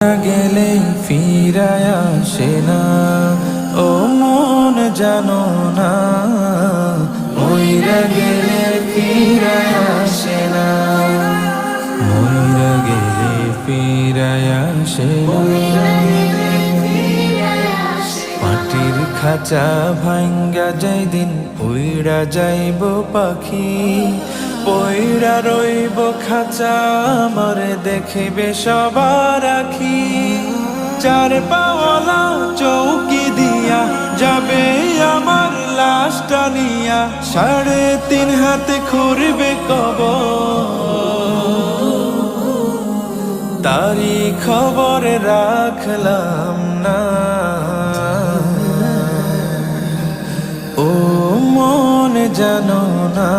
গেলে ফিরায় আসে না। ও মন জানো না মইরা গেলে ফিরায় আসে না। মইরা গেলে ফিরায় আসে মাটির খাঁচা ভাঙ্গা যাই দিন উইড়া যাইব পাখি রইব খাঁচা, আমারে দেখিবে সবার রাখি চার পাওয়ালা চৌকি দিয়া যাবে আমার লাশটা নিয়া। সাড়ে তিন হাতে খুরবে কব তারি খবর রাখলাম না। ও মন জানো না